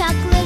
Gökyüzünde